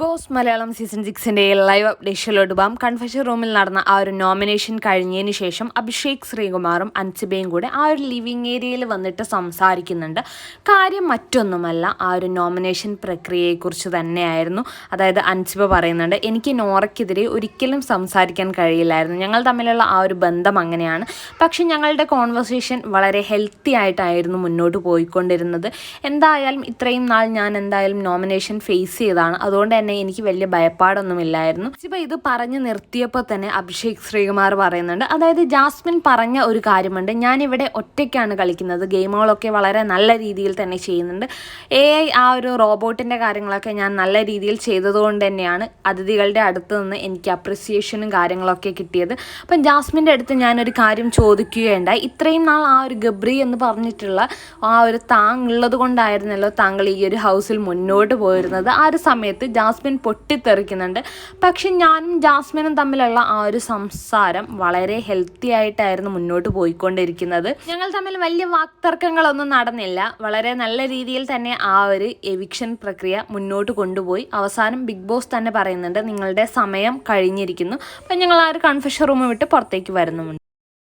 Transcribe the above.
Boss Malayalam season സിക്സിന്റെ live അപ്ഡേഷനിലോട്ട് പോകാം. കൺഫഷൻ റൂമിൽ നടന്ന ആ ഒരു നോമിനേഷൻ കഴിഞ്ഞതിന് ശേഷം അഭിഷേക് ശ്രീകുമാറും അൻസിബയും കൂടെ ആ ഒരു ലിവിങ് ഏരിയയിൽ വന്നിട്ട് സംസാരിക്കുന്നുണ്ട്. കാര്യം മറ്റൊന്നുമല്ല ആ ഒരു നോമിനേഷൻ പ്രക്രിയയെക്കുറിച്ച് തന്നെയായിരുന്നു. അതായത് അൻസിബ പറയുന്നുണ്ട് എനിക്ക് നോറയ്ക്കെതിരെ ഒരിക്കലും സംസാരിക്കാൻ കഴിയില്ലായിരുന്നു. ഞങ്ങൾ തമ്മിലുള്ള ആ ഒരു ബന്ധം അങ്ങനെയാണ്. പക്ഷെ ഞങ്ങളുടെ കോൺവെർസേഷൻ വളരെ ഹെൽത്തി ആയിട്ടായിരുന്നു മുന്നോട്ട് പോയിക്കൊണ്ടിരുന്നത്. എന്തായാലും ഇത്രയും നാൾ ഞാൻ എന്തായാലും നോമിനേഷൻ ഫേസ് ചെയ്തതാണ്. അതുകൊണ്ട് തന്നെ എനിക്ക് വലിയ ഭയപ്പാടൊന്നും ഇല്ലായിരുന്നു ഇപ്പം ഇത് പറഞ്ഞു നിർത്തിയപ്പോൾ തന്നെ അഭിഷേക് ശ്രീകുമാർ പറയുന്നുണ്ട്. അതായത് ജാസ്മിൻ പറഞ്ഞ ഒരു കാര്യമുണ്ട്. ഞാനിവിടെ ഒറ്റയ്ക്കാണ് കളിക്കുന്നത്. ഗെയിമുകളൊക്കെ വളരെ നല്ല രീതിയിൽ തന്നെ ചെയ്യുന്നുണ്ട്. എ ഐ ആ ഒരു റോബോട്ടിന്റെ കാര്യങ്ങളൊക്കെ ഞാൻ നല്ല രീതിയിൽ ചെയ്തതുകൊണ്ട് തന്നെയാണ് അതിഥികളുടെ അടുത്ത് നിന്ന് എനിക്ക് അപ്രിസിയേഷനും കാര്യങ്ങളൊക്കെ കിട്ടിയത്. അപ്പം ജാസ്മിന്റെ അടുത്ത് ഞാനൊരു കാര്യം ചോദിക്കുകയുണ്ടായി. ഇത്രയും നാൾ ആ ഒരു ഗബ്രി എന്ന് പറഞ്ഞിട്ടുള്ള ആ ഒരു താങ് ഉള്ളത് കൊണ്ടായിരുന്നല്ലോ താങ്കൾ ഈ ഒരു ഹൗസിൽ മുന്നോട്ട് പോയിരുന്നത്. ആ ഒരു സമയത്ത് ജാസ്മിൻ പൊട്ടിത്തെറിക്കുന്നുണ്ട്. പക്ഷെ ഞാനും ജാസ്മിനും തമ്മിലുള്ള ആ ഒരു സംസാരം വളരെ ഹെൽത്തി ആയിട്ടായിരുന്നു മുന്നോട്ട് പോയിക്കൊണ്ടിരിക്കുന്നത്. ഞങ്ങൾ തമ്മിൽ വലിയ വാക്തർക്കങ്ങളൊന്നും നടന്നില്ല. വളരെ നല്ല രീതിയിൽ തന്നെ ആ ഒരു എവിക്ഷൻ പ്രക്രിയ മുന്നോട്ട് കൊണ്ടുപോയി. അവസാനം ബിഗ് ബോസ് തന്നെ പറയുന്നുണ്ട് നിങ്ങളുടെ സമയം കഴിഞ്ഞിരിക്കുന്നു. അപ്പം ഞങ്ങൾ ആ ഒരു കൺഫ്യൂഷൻ റൂം വിട്ട് പുറത്തേക്ക് വരുന്നുമുണ്ട്.